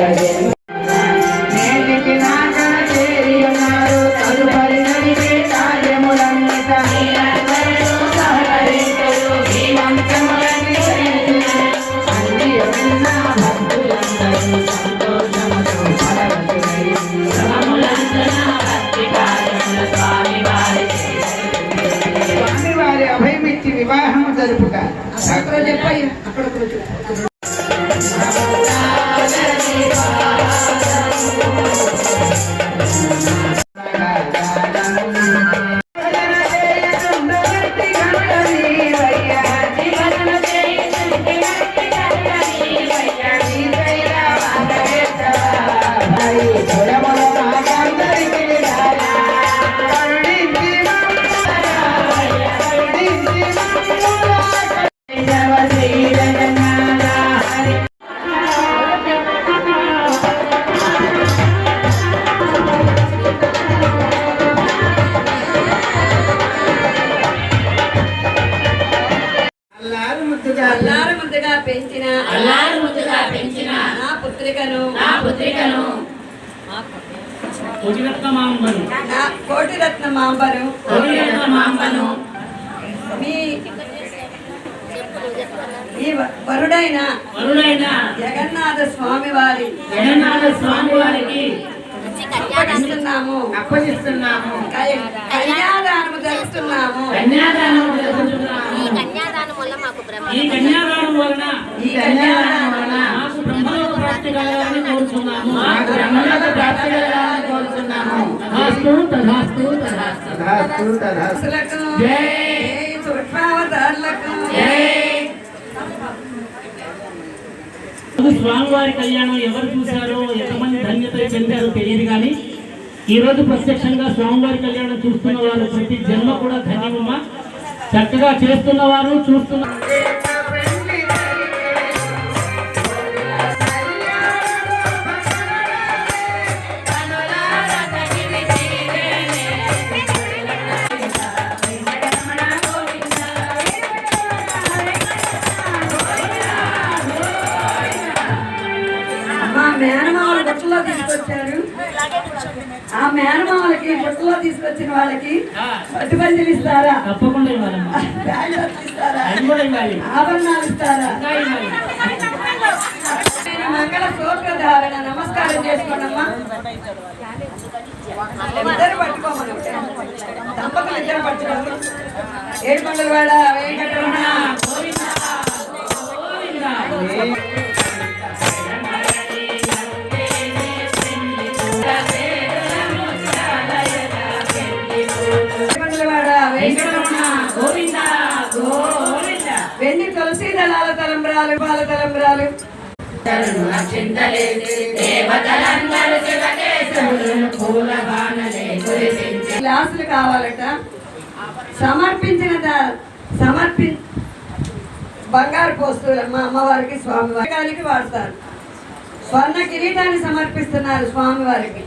నేటికి Gracias. కోటిరత్న మాంబను. మీ ఈ వరుడైన వరుడైన జగన్నాథ స్వామి వారి జగన్నాథ స్వామి వారికి అప్పగిస్తున్నాము. అప్పగిస్తున్నాము. కల్- కళ్యాణానము జరుపుతున్నాము కన్యాదానం జరుపుతున్నాము ఈ కన్యాదానం వల్ల మాకు బ్రహ్మ ఈ కన్యాదానం వలన ఈ కళ్యాణం వలన మాకు బ్రహ్మలోక ప్రాప్తి కలగాలని కోరుచున్నాము. మాకు బ్రహ్మలోక ప్రాప్తి కలగాలని కోరుచున్నాము. తథాస్తు తథాస్తు జై. స్వామివారి కళ్యాణం ఎవరు చూశారో ఎంతమంది ధన్యత చెందారో తెలియదు కానీ ఈ రోజు ప్రత్యక్షంగా స్వామివారి కళ్యాణం చూస్తున్న వారు ప్రతి జన్మ కూడా ధన్యమమ్మ. చక్కగా చేస్తున్న వారు బుట్టలో తీసుకొచ్చారు. ఆ మేనమామలకి బుట్టలో తీసుకొచ్చిన వాళ్ళకి పట్టుబంజలు ఇస్తారా? తప్పకుండా ఇస్తారా? ఆభరణాలు ఇస్తారా? మంగళ సూత్రధారణ నమస్కారం చేసుకోండమ్మా. ఇద్దరు పట్టుకోమను దంపతులు ఇద్దరు పట్టుకోండి ఏడు వాడ వెంకటరమణ తలంబ్రాలు బాల తలంబ్రాలు గ్లాసులు కావాలట. సమర్పించిన సమర్పి బంగారు వస్తువులు మా అమ్మవారికి స్వామివారికి వాడతారు. స్వర్ణ కిరీటాన్ని సమర్పిస్తున్నారు స్వామివారికి.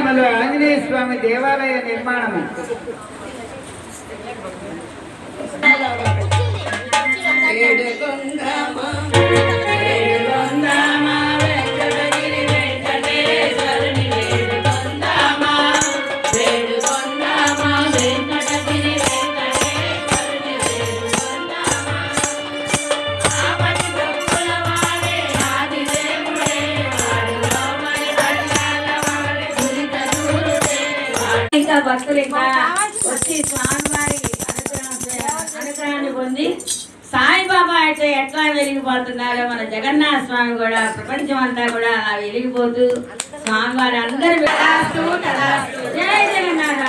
నంద్యాలలో ఆంజనేయ స్వామి దేవాలయ నిర్మాణము ఏడు భక్తులు ఇంకా వచ్చి స్వామివారి అనుగ్రహం అనుగ్రహాన్ని పొంది సాయిబాబా అయితే ఎట్లా వెలిగిపోతున్నారో మన జగన్నాథ స్వామి కూడా ప్రపంచం అంతా కూడా అలా వెలిగిపోతూ స్వామివారి అందరి జై జగన్నాథ.